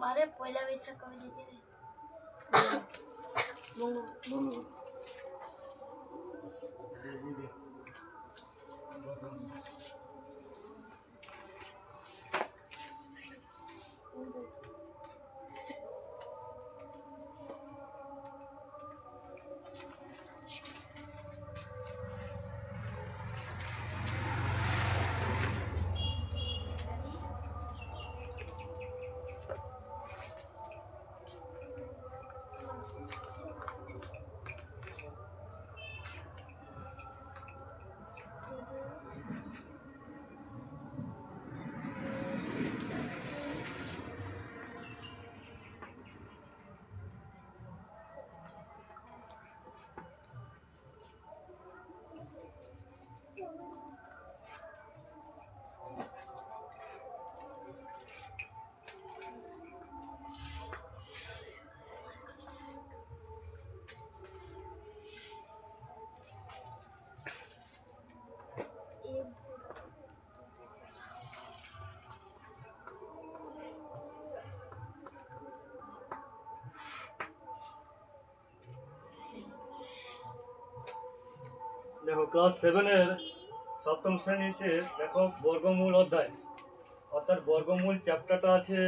মারে পয়লা বৈশাখ কবে যেতে রে দেখো ক্লাস সেভেনের সপ্তম শ্রেণীতে দেখো বর্গমূল অধ্যায়। অর্থাৎ বর্গমূল চ্যাপ্টারটা আছে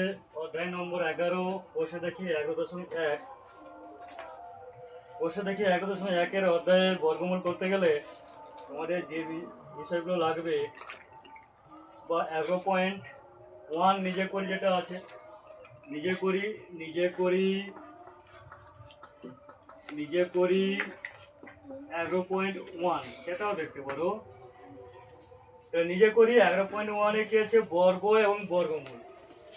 অধ্যায় নম্বর এগারো। বসে দেখি এগারো দশমিক এক। বসে দেখি এগারো দশমিক একের অধ্যায়ে বর্গমূল করতে গেলে তোমাদের যে বিষয়গুলো লাগবে বা এগারো পয়েন্ট ওয়ান নিজে করি যেটা আছে, নিজে করি নিজে করি নিজে করি এগারো পয়েন্ট ওয়ান সেটাও দেখতে পারো। নিজে করি এগারো পয়েন্ট ওয়ানে কি আছে? বর্গ এবং বর্গমূল।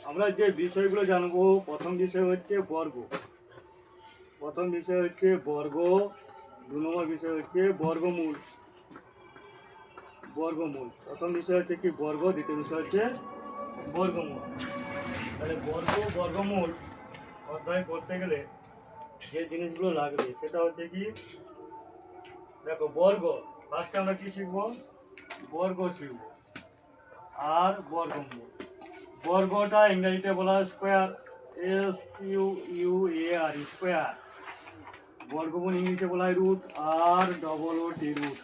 আমরা যে বিষয়গুলো জানব, প্রথম বিষয় হচ্ছে বর্গ। প্রথম বিষয় হচ্ছে বর্গ, দু নম্বর বিষয় হচ্ছে বর্গমূল। বর্গমূল। প্রথম বিষয় হচ্ছে কি বর্গ, দ্বিতীয় বিষয় হচ্ছে বর্গমূল। তাহলে বর্গ, বর্গমূল অধ্যায় করতে গেলে যে জিনিসগুলো লাগবে, সেটা হচ্ছে কি দেখো, বর্গ। ফার্স্টে আমরা কি শিখব? বর্গ শিখব। আর বর্গমূল বর্গটা ইংরেজিতে বলা হয় square S U U A R square বর্গমূল ইংলিশে বলা হয় root R double O T root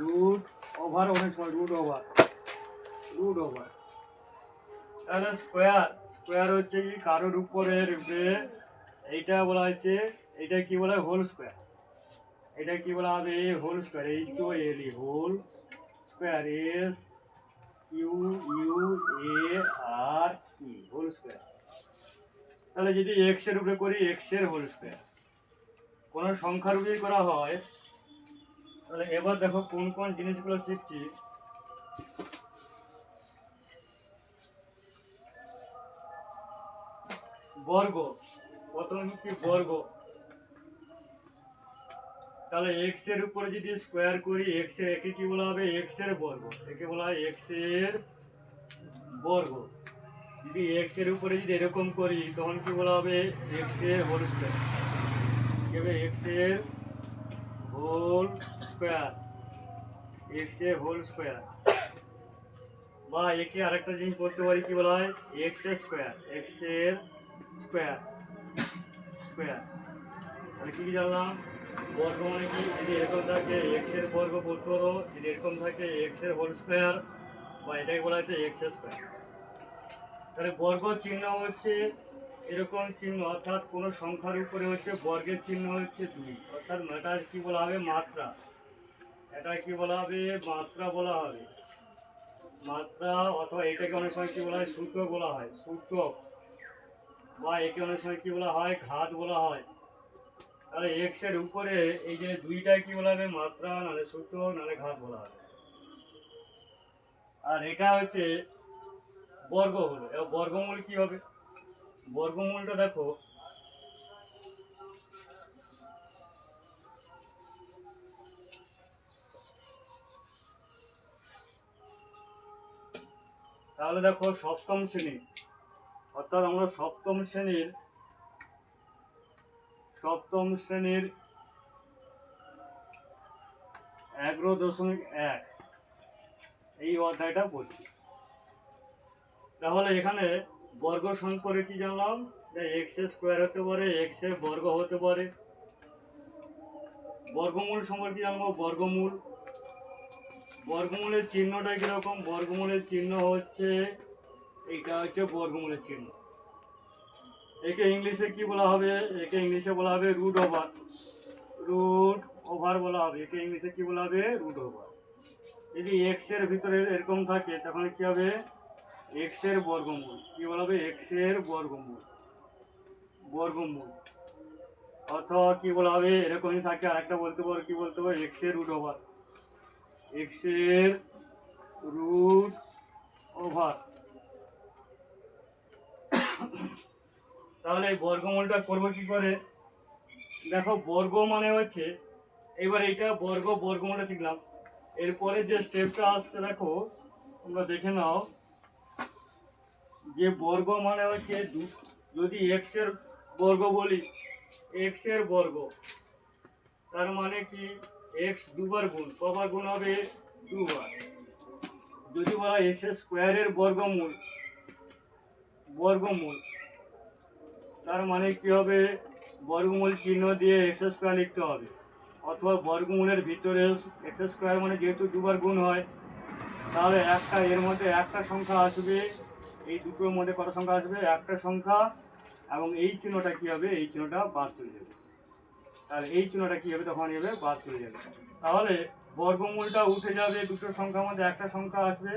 root over অনেক সময় রুট ওভার রুট ওভার তাহলে স্কোয়ার স্কোয়ার হচ্ছে কি? কারোর উপরে এইটা বলা হচ্ছে এটা কি বলা? হয় হোল স্কোয়ার এটা কি বলা হবে? A whole square H two L E whole square S U U A R E whole square তাহলে যদি এক্সের উপরে করি এক্সের হোল স্কোয়ার কোনো সংখ্যার উপরে করা হয়, তাহলে এবার দেখো কোন কোন জিনিসগুলো শিখছি। বর্গ, প্রথমে কি বর্গ। তাহলে এক্সের উপরে যদি স্কোয়ার করি এক্সের একে কি বলা হবে এক্সের বর্গ একে বলা হয় এক্সের বর্গ যদি এক্সের উপরে যদি এরকম করি তখন কি বলা হবে এক্সের হোল স্কোয়ার কি হবে এক্সের হোল স্কোয়ার এক্সের হোল স্কোয়ার বা একে আরেকটা জিনিস বলতে পারি কি বলা হয় এক্সের স্কোয়ার এক্সের স্কোয়ার স্কোয়ার তাহলে কি জানলাম বর্গ মানে কি যদি এরকম থাকে এক্সের বর্গ বলতে পারো যদি এরকম থাকে এক্সের হোল স্কোয়ার বা এটাকে বলা হচ্ছে এক্স স্কোয়ার তাহলে বর্গ চিহ্ন হচ্ছে এরকম চিহ্ন, অর্থাৎ কোনো সংখ্যার উপরে হচ্ছে বর্গের চিহ্ন হচ্ছে দুই। অর্থাৎ এটা কি বলা হবে? মাত্রা। এটা কি বলা হবে? মাত্রা বলা হবে। মাত্রা অথবা এটাকে অনেক সময় কি বলা হয়? সূচক বলা হয়। সূচক। বা একে অনেক সময় কি বলা হয়? ঘাত বলা হয়। তাহলে এক্সের উপরে এই যে দুইটাই কি বলা হবে? মাত্রা নাহলে সূচক নাহলে ঘাত বলা হবে। আর এটা হচ্ছে বর্গ হলো এবার বর্গমূল কি হবে? বর্গমূলটা দেখো। তাহলে দেখো সপ্তম শ্রেণি। অর্থাৎ আমরা সপ্তম শ্রেণির সপ্তম শ্রেণির এগারো দশমিক এক। এই অধ্যায়টা পড়ছি। তাহলে এখানে বর্গ সম্পর্কে কি জানলাম? যে এক্স স্কোয়ার হতে পারে এক্সের বর্গ হতে পারে। বর্গমূল সম্পর্কে জানব? বর্গমূল। বর্গমূলের চিহ্নটা কীরকম? বর্গমূলের চিহ্ন হচ্ছে, এইটা হচ্ছে বর্গমূলের চিহ্ন। একে ইংলিশে কি বলা হবে? একে ইংলিশে বলা হবে রুট ওভার রুট ওভার বলা হবে। একে ইংলিশে কি বলা হবে? রুট ওভার যদি এক্সের ভিতরে এরকম থাকে তখন কি হবে? এক্সের বর্গমূল। কি বলা হবে? এক্সের বর্গমূল। বর্গমূল। অথবা কি বলা হবে? এরকমই থাকে। আরেকটা বলতে পারো। কি বলতে পারো? এক্সের রুট ওভার এক্সের রুট ওভার তাহলে এই বর্গমূলটা করব কি করে? দেখো, বর্গ মানে হচ্ছে, এবার এটা বর্গ, বর্গমূলটা শিখলাম। এরপরে যে স্টেপটা আসছে, দেখো, তোমরা দেখে নাও। যে বর্গ মানে হচ্ছে যদি এক্সের বর্গ বলি এক্সের বর্গ, তার মানে কি? এক্স দুবার গুণ, কবার গুণ হবে? দুবার। যদি বলা এক্স স্কোয়ারের বর্গমূল বর্গমূল তার মানে কি হবে? বর্গমূল চিহ্ন দিয়ে এক্স স্কোয়ার লিখতে হবে। অথবা বর্গমূলের ভিতরে এক্স স্কোয়ার মানে যেহেতু দুবার গুণ হয়, তাহলে একটা এর মধ্যে একটা সংখ্যা আসবে, এই দুটোর মধ্যে কত সংখ্যা আসবে? একটা সংখ্যা, এবং এই চিহ্নটা কি হবে? এই চিহ্নটা বাদ চলে যাবে। তাহলে এই চিহ্নটা কি হবে? তখন হবে বাদ চলে যাবে। তাহলে বর্গমূলটা উঠে যাবে দুটো সংখ্যার মধ্যে, একটা সংখ্যা আসবে।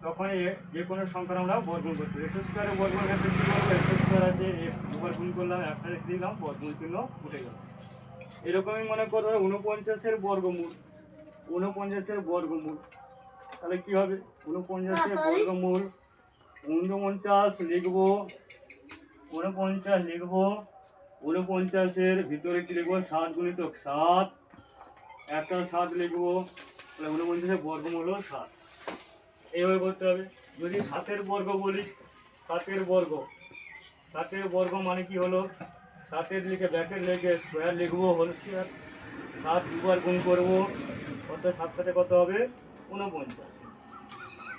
তখন যে কোনো সংখ্যার আমরা বর্গমূল করতে এক্স স্কোয়ারের বর্গমূল ক্ষেত্রে কী করব এক্স স্কোয়ার আছে এক্স দুবার গুণ করলাম একটা রেখে দিলাম বর্গমূল চিহ্ন উঠে গেল। এরকমই মনে করো উনপঞ্চাশের বর্গমূল উনপঞ্চাশের বর্গমূল। তাহলে কী হবে? উনপঞ্চাশের বর্গমূল উনপঞ্চাশ লিখব উনপঞ্চাশ লিখব উনপঞ্চাশের ভিতরে কী লিখব? সাত গুণিত সাত একটা সাত লিখব তাহলে উনপঞ্চাশের বর্গমূল হলো সাত। এইভাবে করতে হবে। যদি সাতের বর্গ বলি, সাতের বর্গ। সাতের বর্গ মানে কি হলো? সাতের লিখে ব্যাকের লিখে স্কোয়ার লিখব হোল স্কোয়ার সাত দুবার গুণ করব অর্থাৎ সাত সাথে কত হবে? উনপঞ্চাশ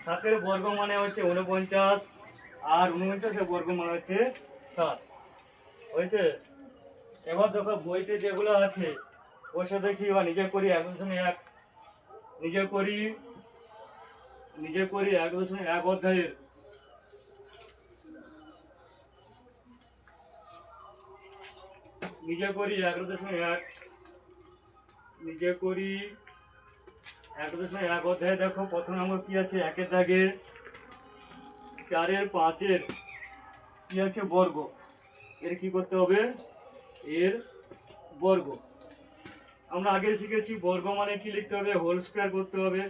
সাতের বর্গ মানে হচ্ছে উনপঞ্চাশ আর উনপঞ্চাশের বর্গ মানে হচ্ছে সাত। হয়েছে? এবার দেখো বইতে যেগুলো আছে, বসে দেখি বা নিজে করি এক। নিজে করি নিজে করি, এক দশমিক, এক অধ্যায়ের। নিজে করি, এক দশমিক এক। নিজে করি, এক দশমিক এক অধ্যায়ে। দেখো, প্রথম নম্বর কি আছে? একের দাগে চারের পাঁচের কি আছে? বর্গ। এর কি করতে হবে? এর বর্গ। আমরা আগে শিখেছি, বর্গ মানে কি লিখতে হবে? হোল স্কোয়ার করতে হবে।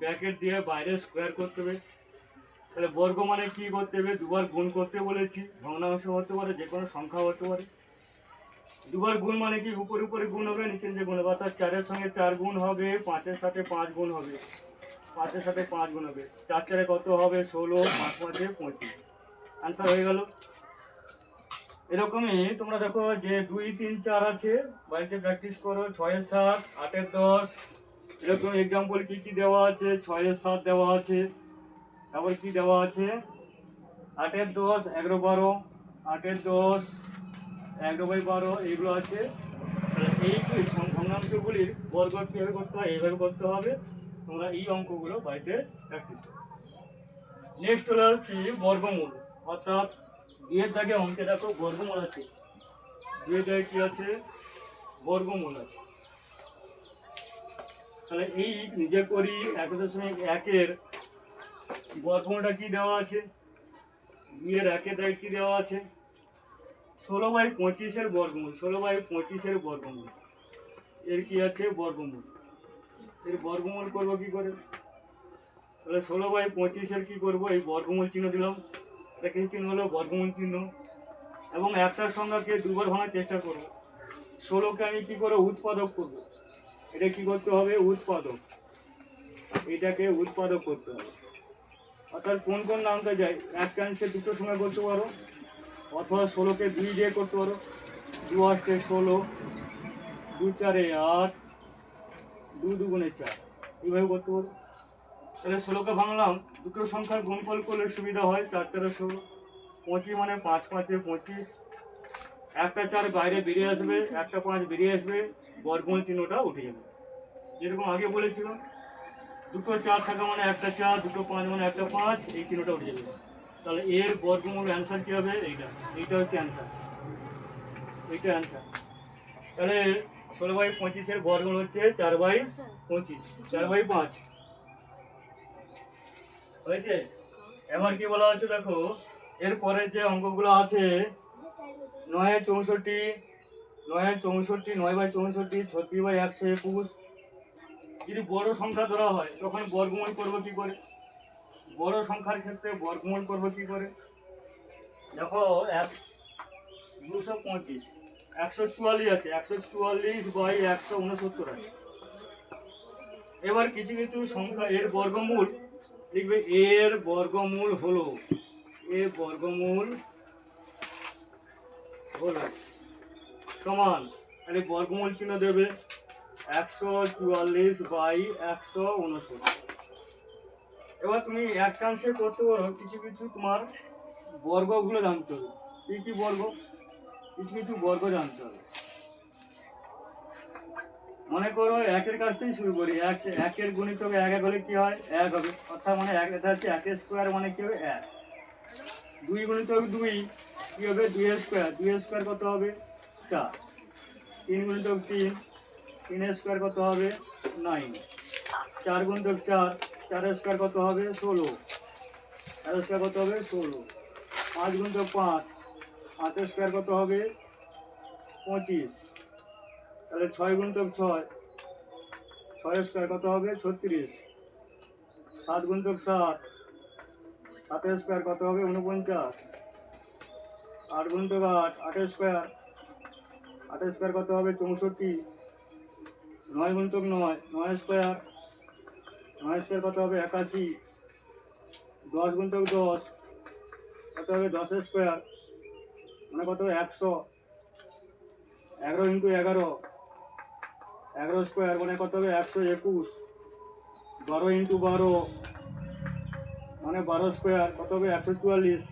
ব্র্যাকেট দিয়ে বাইরে স্কোয়ার করতে হবে। তাহলে বর্গ মানে কি করতে হবে? দুবার গুণ করতে বলেছি, ভগ্নাংশ হতে পারে, যে কোনো সংখ্যা হতে পারে। দুবার গুণ মানে কি? উপরে উপরে গুণ হবে, নিচে নিচে গুণ হবে। অর্থাৎ চারের সঙ্গে চার গুণ হবে, পাঁচের সাথে পাঁচ গুণ হবে। পাঁচের সাথে পাঁচ গুণ হবে। চার চারে কত হবে? ষোলো, পাঁচ পাঁচে পঁচিশ আনসার হয়ে গেল। এরকমই তোমরা দেখো যে দুই, তিন, চার আছে। বাড়িতে প্র্যাকটিস করো। ছয়ের সাত, আটের দশ এরকম এক্সাম্পল কি কি দেওয়া আছে? ছয়ের সাত দেওয়া আছে। তারপর কি দেওয়া আছে? আটের দশ, এগারো বারো। আটের দশ, এগারো বাই বারো এগুলো আছে। এই ভগ্নাংশগুলির বর্গ কীভাবে করতে হয়? এইভাবে করতে হবে। তোমরা এই অঙ্কগুলো বাড়িতে প্র্যাকটিস করো। নেক্সট চলে আসছি বর্গমূল। অর্থাৎ দুয়ের দাগে অঙ্কে দেখো বর্গমূল আছে। দুয়ের দাগে কি আছে? বর্গমূল আছে। তাহলে এই নিজে করি, এক দশমিক একের বর্গমূলটা কি দেওয়া আছে? দুইয়ের একের দাগে কি দেওয়া আছে? ষোলো বাই পঁচিশের বর্গমূল, ষোলো বাই পঁচিশের বর্গমূল। এর কি আছে? বর্গমূল। এর বর্গমূল করব কি করে? তাহলে ষোলো বাই পঁচিশের কি করব? এই বর্গমূল চিহ্ন দিলাম। এটা কি চিহ্ন হলো? বর্গমূল চিহ্ন। এবং একটার সংখ্যাকে দুবার ভাঙার চেষ্টা করব। ষোলোকে আমি কী করে উৎপাদক করব? এটা কি করতে হবে? উৎপাদক। এটাকে উৎপাদক করতে হবে। অর্থাৎ কোন কোন নামটা যায়? এক ক্যান্সে দুটো সংখ্যা করতে পারো। অথবা ষোলোকে দুই দিয়ে করতে পারো। দু আটে ষোলো। দু চারে আট। দু দুগুণে চার। এইভাবে করতে পারো। তাহলে ষোলোকে ভাঙলাম। দুটো সংখ্যার গুণফল করলে সুবিধা হয় চার চারে ষোলো। পঁচিশ মানে পাঁচ পাঁচে পঁচিশ। একটা চার বাইরে বেরিয়ে আসবে, একটা পাঁচ বেরিয়ে আসবে বর্গমূল চিহ্নটা উঠে যাবে। যেরকম আগে বলেছিলাম, দুটো চার থাকা মানে একটা চার, দুটো পাঁচ মানে একটা পাঁচ, এই চিহ্নটা উঠে যাবে। তাহলে এর বর্গমূল অ্যান্সার কী হবে? এইটা। এইটা হচ্ছে অ্যান্সার এইটা অ্যান্সার তাহলে ষোলো বাই পঁচিশের বর্গমূল হচ্ছে চার বাই পঁচিশ, চার বাই পাঁচ। হয়েছে? এবার কি বলা হচ্ছে দেখো এরপরে যে অঙ্কগুলো আছে নয় চৌষট্টি নয় চৌষট্টি, নয় বাই চৌষট্টি, ছত্রিশ বাই একশো একুশ। যদি বড় সংখ্যা ধরা হয়, তখন বর্গমূল করব কি করে? বড় সংখ্যার ক্ষেত্রে বর্গমূল করব কি করে? দেখো, এক, দুশো পঁচিশ, একশো চুয়াল্লিশ আছে, একশো চুয়াল্লিশ বাই একশো উনসত্তর আছে। এবার কিছু কিছু সংখ্যা, এর বর্গমূল লিখবে এর বর্গমূল হলো, এর বর্গমূল হলো সমান তাহলে বর্গমূল চিহ্ন দেবে? একশো চুয়াল্লিশ বাই একশো উনসত্তর এবার তুমি এক চান্সে করতে পারো কিছু কিছু তোমার বর্গগুলো জানতে হবে। কী কী বর্গ? কিছু কিছু বর্গ জানতে হবে। মনে করো একের কাছ থেকেই শুরু করি। এক, একের গুণিতক এক এক হলে কি হয়? এক হবে। অর্থাৎ মানে এক, এটা হচ্ছে একের স্কোয়ার মানে কি হবে? এক। দুই গুণিতক দুই, কি হবে? দুই স্কোয়ার দুই স্কোয়ার কত হবে? চার। তিন গুণিতক তিন। তিনের স্কোয়ার কত হবে? নাইন চার গুণিতক চার। চারের স্কোয়ার কত হবে? ষোলো। চারের স্কোয়ার কত হবে? ষোলো। পাঁচ গুণিতক পাঁচ। পাঁচের স্কোয়ার কত হবে? পঁচিশ। তাহলে ছয় গুণিতক ছয়। ছয়ের স্কোয়ার কত হবে? ছত্রিশ। সাত গুণিতক সাত। সাতের স্কোয়ার কত হবে? উনপঞ্চাশ আট গুণিতক আট আটের স্কোয়ার। আটের স্কোয়ার কত হবে? চৌষট্টি। নয় গুণিতক নয় নয় স্কোয়ার। নয় স্কোয়ার কত হবে? একাশি। দশ গুণিতক দশ, কত হবে? দশের স্কোয়ার। মানে কত হবে? একশো। এগারো ইন্টু এগারো। এগারো স্কোয়ার মানে কত হবে? একশো একুশ। বারো ইন্টু বারো। মানে বারো স্কোয়ার কত হবে? একশো চুয়াল্লিশ।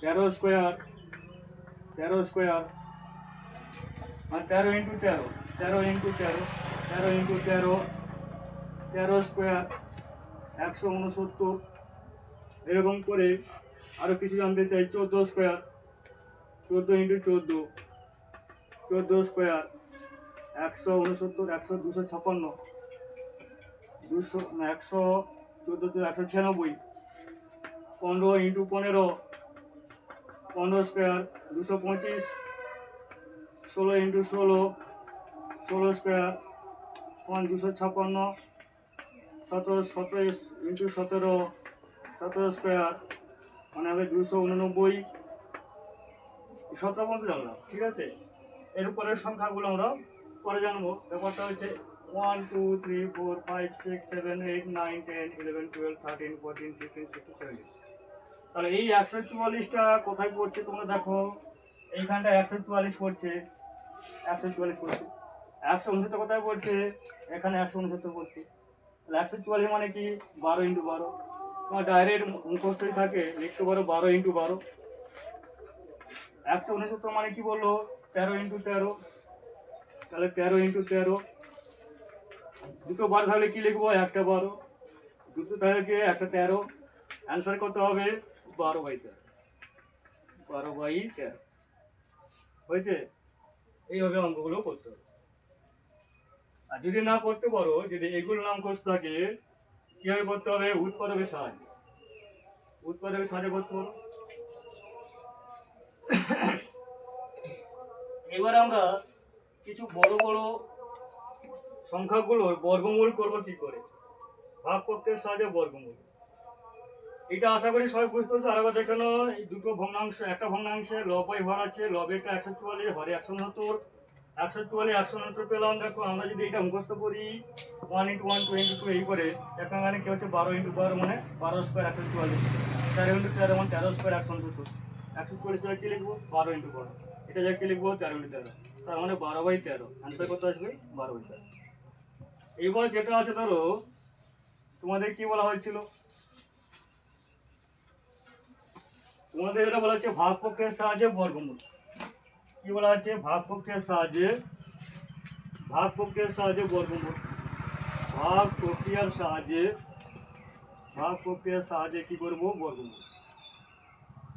তেরো স্কোয়ার তেরো স্কোয়ার আর তেরো ইন্টু তেরো তেরো ইন্টু তেরো তেরো ইন্টু তেরো তেরো স্কোয়ার একশো উনসত্তর। এরকম করে আরও কিছু জানতে চাই। চোদ্দ স্কোয়ার চোদ্দ ইন্টু চোদ্দ চোদ্দ স্কোয়ার একশো উনসত্তর, একশো দুশো ছাপান্ন, দুশো একশো চোদ্দ একশো ছিয়ানব্বই। পনেরো ইন্টু পনেরো পনেরো স্কোয়ার, দুশো পঁচিশ, ষোলো ইন্টু ষোলো ষোলো স্কোয়ার ওয়ান দুশো ছাপ্পান্ন, সতেরো সতেরো ইন্টু সতেরো সতেরো স্কোয়ার মানে হবে দুশো উননব্বই। সতেরো পর্যন্ত জানলাম, ঠিক আছে? এর উপরের সংখ্যাগুলো আমরা পরে জানব। ব্যাপারটা হচ্ছে one two three four five six seven eight nine ten eleven twelve thirteen fourteen fifteen sixteen seventeen তাহলে এই একশো চুয়াল্লিশটা কোথায় পড়ছে তোমরা দেখো? এইখানটা একশো চুয়াল্লিশ পড়ছে। একশো চুয়াল্লিশ পড়ছে। একশো উনসত্তর কোথায় পড়ছে? এখানে একশো উনসত্তর পড়ছে। তাহলে একশো চুয়াল্লিশ মানে কি? বারো ইন্টু বারো। তোমার ডাইরেক্ট মুখস্থই থাকে লিখতে পারো বারো ইন্টু বারো। একশো উনসত্তর মানে কি বলল? তেরো ইন্টু তেরো। তাহলে তেরো ইন্টু তেরো। দুটো বার থাকলে কি লিখব? একটা বারো। দুটো থাকলে একটা তেরো। অ্যান্সার করতে হবে বারো বাই তেরো। বারো বাই তেরো। হয়েছে? এইভাবে অঙ্কগুলো করতে হবে। আর যদি না করতে পারো, যদি এগুলো নাম খোঁজ থাকে, কীভাবে করতে হবে? উৎপাদকের সাহায্য। উৎপাদকের সাহায্য করতে পারো এবার আমরা কিছু বড় বড় সংখ্যাগুলোর বর্গমূল করব কি করে? ভাগ করতে সাহায্যে বর্গমূল। এটা আশা করি সবাই বুঝতে পারছ। আর একবার দেখানো এই দুটো ভগ্নাংশ, একটা ভগ্নাংশে লবাই হর আছে লবেটা একশো চুয়াল্লিশ, হরে একশো উনসত্তর। একশো চুয়াল্লিশ, একশো উনসত্তর পেলাম। দেখো আমরা যদি এটা মুখস্থ করি one into one two into two এই করে এখন মানে কি হচ্ছে? বারো ইন্টু বারো মানে বারো স্কোয়ার একশো চুয়াল্লিশ। তেরো ইন্টু তেরো মানে তেরো স্কোয়ার একশো উনসত্তর। একশো চুয়াল্লিশ জায়গায় কী লিখব? বারো ইন্টু বারো। এটা জায়গায় কী লিখব? তেরো ইন্টু তেরো। তার মানে বারো বাই তেরো। অ্যান্সার কত আসবে? বারো বাই তেরো। এইবার যেটা আছে ধরো, তোমাদের কি বলা হয়েছিল? তোমাদের এটা বলা হচ্ছে ভাগ প্রক্রিয়ার সাহায্যে বর্গমূল। কি বলা হচ্ছে? ভাগ প্রক্রিয়ার সাহায্যে, ভাগ প্রক্রিয়ার সাহায্যে বর্গমূল। ভাগ প্রক্রিয়ার সাহায্যে, ভাগ প্রক্রিয়ার সাহায্যে কি করব? বর্গমূল।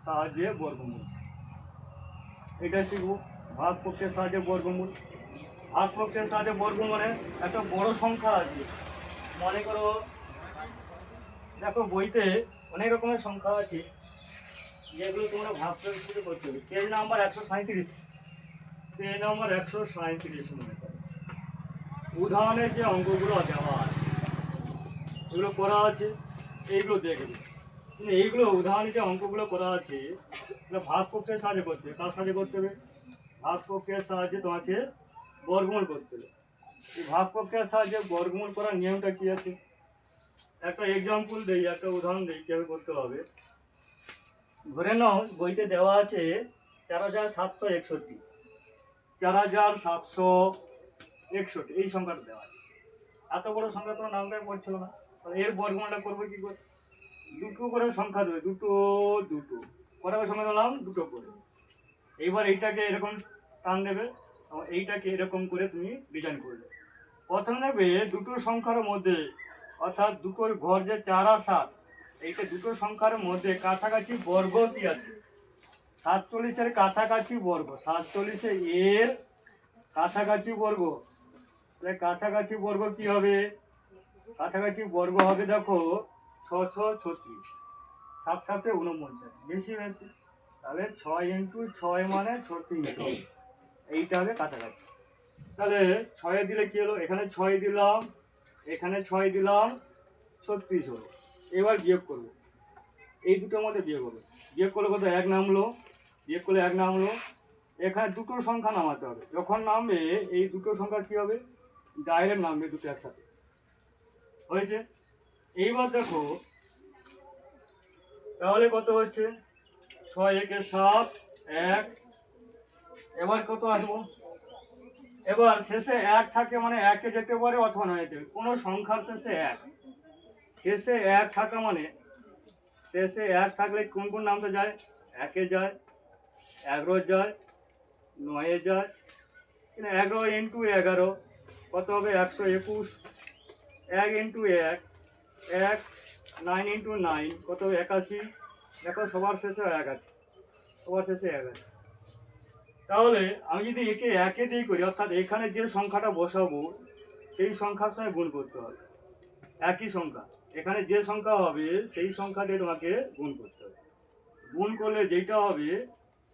সাহায্যে বর্গমূল। এটা শিখব। ভাগ প্রক্রিয়ার সাহায্যে বর্গমূল। ভাগ প্রক্রিয়ার সাহায্যে বর্গমূল মানে একটা বড় সংখ্যা আছে। মনে করো, দেখো বইতে অনেক রকমের সংখ্যা আছে, যেগুলো তোমরা প্রয়োগ করে করতে হবে। পেজ নাম্বার একশো সাঁত্রিশ পেজ নাম্বার একশো সাঁত্রিশ মনে করো। উদাহরণের যে অঙ্কগুলো দেওয়া আছে, এগুলো করা আছে, এইগুলো দেখবে এইগুলো উদাহরণের যে অঙ্কগুলো করা আছে, এগুলো ভাগ প্রক্রিয়ার সাহায্যে করতে হবে। কার সাহায্যে করতে হবে? ভাগ প্রক্রিয়ার সাহায্যে তোমাকে বর্গমূল করতে হবে প্রক্রিয়ার সাহায্যে বর্গমূল করার নিয়মটা কি আছে? একটা এক্সাম্পল দেই, একটা উদাহরণ দিই, কীভাবে করতে হবে। ধরে নাও, বইতে দেওয়া আছে চার হাজার সাতশো একষট্টি। চার হাজার সাতশো একষট্টি, এই সংখ্যাটা দেওয়া আছে। এত বড় সংখ্যা কোনো নামটাই পড়ছিল না। এর বর্গমূলটা করব কী করে? দুটো করে সংখ্যা দেবে, দুটো দুটো। করে সংখ্যা দিলাম? দুটো করে। এইবার এইটাকে এরকম টান দেবে। এইটাকে এরকম করে তুমি ডিজাইন করলে। প্রথমে নেবে দুটো সংখ্যার মধ্যে, অর্থাৎ দুটোর ঘর যে চার আর সাত, এইটা দুটো সংখ্যার মধ্যে কাছাকাছি বর্গ কি আছে? সাতচল্লিশের কাছাকাছি বর্গ, সাতচল্লিশে এর কাছাকাছি বর্গ। তাহলে কাছাকাছি বর্গ কি হবে? কাছাকাছি বর্গ হবে দেখো ছ ছত্রিশ, সাত সাথে উনপঞ্চাশ বেশি হয়েছে। তাহলে ছয় ইন্টু ছয় মানে ছত্রিশ। এইটা হবে কাছাকাছি। তাহলে ছয়ে দিলে কি হলো? এখানে ছয় দিলাম, এখানে ছয় দিলাম, ছত্রিশ হলো। এবার বিয়োগ করব। এই দুটোর মধ্যে বিয়োগ হবে। বিয়োগ করলে কত? এক নামলো। বিয়োগ করলে এক নামলো। এখানে দুটো সংখ্যা নামাতে হবে। যখন নামবে, এই দুটো সংখ্যা কি হবে? ডাইরেক্ট নামবে দুটো একসাথে। হয়েছে? এইবার দেখো, তাহলে কত হচ্ছে? ছয় একে সাত, এক এবার কত আসব? এবার শেষে এক থাকে মানে একে যেতে পারে অথবা না যেতে পারে। কোনো সংখ্যার শেষে এক। শেষে এক থাকা মানে শেষে এক থাকলে কোন কোন নামটা যায়? একে যায়, এগারো যায়, নয়ে যায় কিন্তু এগারো ইন্টু এগারো, কত হবে? একশো একুশ। এক ইন্টু এক এক নাইন ইন্টু নাইন কত? একাশি। দেখো সবার শেষে এক আছে। সবার শেষে এক আছে। তাহলে আমি যদি একে একে দিয়ে করি, অর্থাৎ এখানে যে সংখ্যাটা বসাবো, সেই সংখ্যার সঙ্গে গুণ করতে হবে। একই সংখ্যা। এখানে যে সংখ্যা হবে, সেই সংখ্যা দিয়ে তোমাকে গুণ করতে হবে। গুণ করলে যেটা হবে,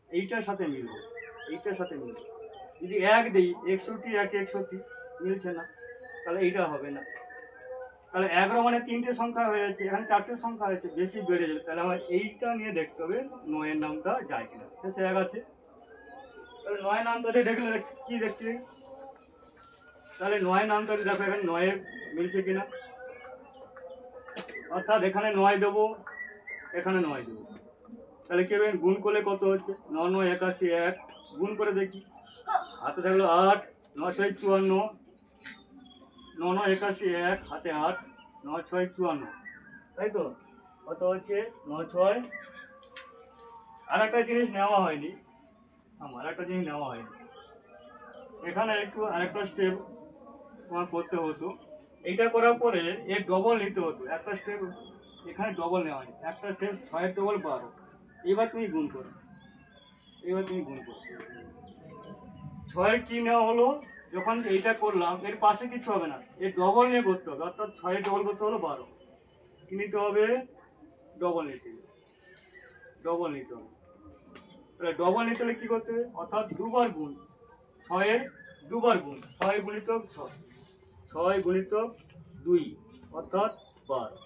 এইটার সাথে মিলবে। এইটার সাথে মিলবে। যদি এক দিই, একষট্টি, এক একষট্টি, মিলছে না, তাহলে এইটা হবে না। তাহলে এগারো মানে তিনটে সংখ্যা হয়ে যাচ্ছে, এখানে চারটে সংখ্যা হয়েছে, বেশি বেড়ে যাবে তাহলে আমার এইটা নিয়ে দেখতে হবে নয়ের নামটা যায় কিনা। শেষে এক আছে। নয় দিয়ে দেখলে দেখ- কি দেখছি? তাহলে নয় দিয়ে দেখো, এখানে নয়ে মিলছে কিনা? অর্থাৎ এখানে নয় দেবো, এখানে নয় দেবো। তাহলে কি হবে? গুণ করলে কত হচ্ছে? ন নয় একাশি, এক। গুণ করে দেখি। হাতে থাকল আট ন ছয়, চুয়ান্ন। ন নয় একাশি, এক, হাতে আট ন ছয়, চুয়ান্ন। তাই তো? কত হচ্ছে? ন ছয়। আর একটা জিনিস নেওয়া হয়নি। আমার একটা জিনিস নেওয়া হয় এখানে একটু আরেকটা স্টেপ তোমার করতে হতো। এইটা করার পরে এর ডবল নিতে হতো। একটা স্টেপ এখানে ডবল নেওয়া হয় একটা স্টেপ ছয়ের ডবল বারো। এবার তুমি গুণ করো। এবার তুমি গুণ করো। ছয়ের কি নেওয়া হলো? যখন এইটা করলাম, এর পাশে কিছু হবে না। এর ডবল নিয়ে করতে হবে। অর্থাৎ ছয়ের ডবল করতে হলো বারো। কি নিতে হবে? ডবল নিতে হবে। ডবল নিতে হবে। তাহলে ডবল নিতে হলে কী করতে হবে? অর্থাৎ দুবার গুণ ছয়ের দুবার গুণ, ছয় গুণিতক ছয় ছয় গুণিতক দুই, অর্থাৎ বারো।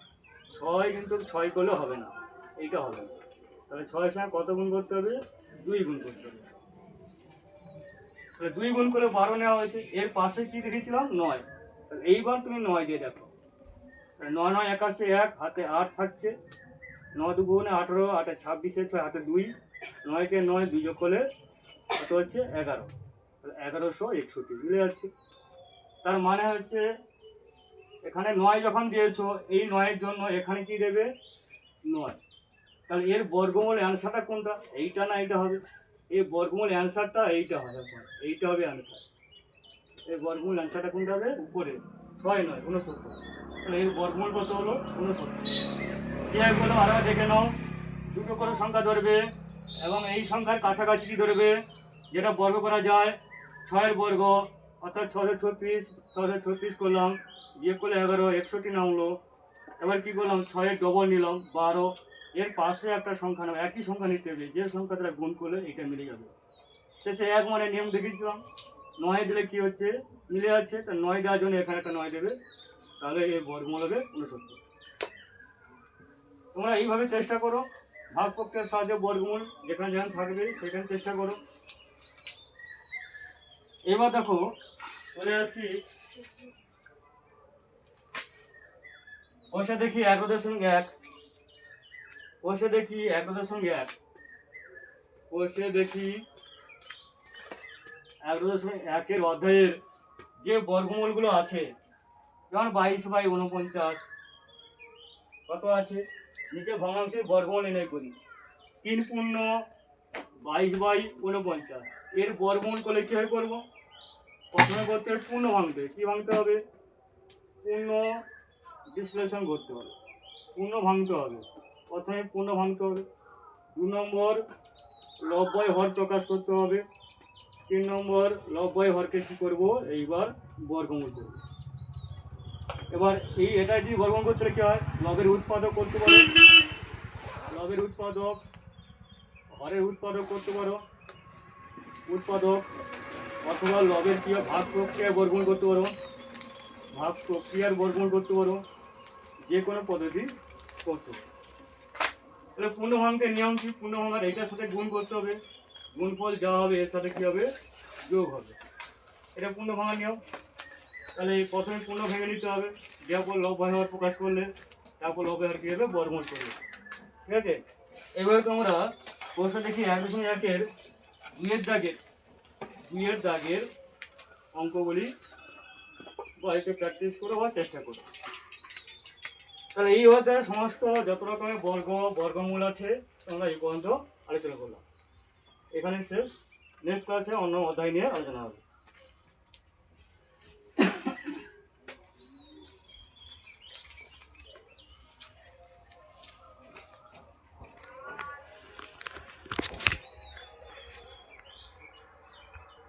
ছয় কিন্তু ছয় করলে হবে না, এইটা হবে না। তাহলে ছয়ের সঙ্গে কত গুণ করতে হবে? দুই গুণ করতে হবে। তাহলে দুই গুণ করে বারো নেওয়া হয়েছে, এর পাশে কি দেখেছিলাম? নয়। তাহলে এইবার তুমি নয় দিয়ে দেখো। নয় নয় একাশে এক, হাতে আট থাকছে। নয় দু গুণে আঠেরো, আটে ছাব্বিশে ছয়, হাতে দুই। নয়কে নয় দুই যোগ করলে কত হচ্ছে? এগারো। এগারোশো একষট্টি মিলে যাচ্ছে তার মানে হচ্ছে এখানে নয় যখন দিয়েছ, এই নয়ের জন্য এখানে কি দেবে? নয়। তাহলে এর বর্গমূল অ্যান্সারটা কোনটা? এইটা না এইটা হবে? এই বর্গমূল অ্যান্সারটা এইটা হবে এইটা হবে অ্যান্সার। এই বর্গমূল অ্যান্সারটা কোনটা হবে? উপরে। ছয় নয়, উনসত্তর। তাহলে এর বর্গমূল কত হলো? উনসত্তর। কি হয় বলো আরও দেখে নাও। দুটো করে সংখ্যা ধরবে। এবং এই সংখ্যার কাছাকাছি কি ধরবে, যেটা বর্গ করা যায়, ছয়ের বর্গ, অর্থাৎ ছশো ছত্রিশ ছশো ছত্রিশ করলাম বিয়ে করলে এগারো, একষট্টি নামলো। এবার কি করলাম? ছয়ের ডবল নিলাম, বারো। এর পাশে একটা সংখ্যা নেব একই সংখ্যা নিতে হবে, যে সংখ্যা তারা গুণ করলে এটা মিলে যাবে। শেষে এক মানে নিয়ম দেখিয়েছিলাম, নয় দিলে কি হচ্ছে? মিলে যাচ্ছে, তা নয় দেওয়ার জন্য এখানে একটা নয় দেবে, তাহলে এই বর্গমূল হবে উনসত্তর তোমরা এইভাবে চেষ্টা করো ভাগ পক্ষের সাহায্যে বর্গমূল যেখানে যেখানে থাকবে, সেখানে চেষ্টা করো। এবার দেখো, চলে আসছি। বসে দেখি এক দশমিক এক। বসে দেখি এক দশমিক এক। বসে দেখি এক দশমিক একের অধ্যায়ের যে বর্গমূলগুলো আছে, যেমন বাইশ বাই উনপঞ্চাশ কত আছে? নিচে ভগ্নাংশের বর্গমূল নির্ণয় করি। তিন পূর্ণ বাইশ বাই উনপঞ্চাশ এর বর্গমূল করলে কী হয় করব? প্রথমে করতে হবে পূর্ণ ভাঙতে। কী ভাঙতে হবে? পূর্ণ বিশ্লেষণ করতে হবে। পূর্ণ ভাঙতে হবে। প্রথমে পূর্ণ ভাঙতে হবে। দু নম্বর লব্বয় হর প্রকাশ করতে হবে। তিন নম্বর লব্বয় হরকে কী করব? এইবার বর্গমূল করব। এবার এই এটা যদি বর্গমূল করতে কী হয়? লবের উৎপাদক করতে পারো। লবের উৎপাদক, হরের উৎপাদক করতে পারো। উৎপাদক অথবা লবের কী ভাগ প্রক্রিয়ায় বর্গমূল করতে পারো। ভাগ প্রক্রিয়ার বর্গমূল করতে পারো। যে কোনো পদ্ধতি করতে তাহলে পূর্ণভাঙ্গের নিয়ম কি? পূর্ণভাঙ্গার এটার সাথে গুণ করতে হবে। গুণফল যা হবে এর সাথে কি হবে? যোগ হবে। এটা পূর্ণ ভাঙার নিয়ম। তাহলে এই প্রথমে পূর্ণ ভেঙে নিতে হবে। দেওয়ার পর ব্যবহার প্রকাশ করলে, তারপর লব ব্যবহার কী হবে, বর্গমূল করবে ঠিক আছে? এবারে তোমরা প্রশ্ন দেখি এক দশমিক একের দুইয়ের দাগের দুইয়ের দাগের অঙ্কগুলি বাড়িতে প্র্যাকটিস করো বা চেষ্টা করো তাহলে এই অধ্যায়ে সমস্ত যত রকমের বর্গ, বর্গমূল আছে, তোমরা এই পর্যন্ত আলোচনা করলাম। এখানে শেষ। নেক্সট ক্লাসে অন্য অধ্যায় নিয়ে আলোচনা হবে।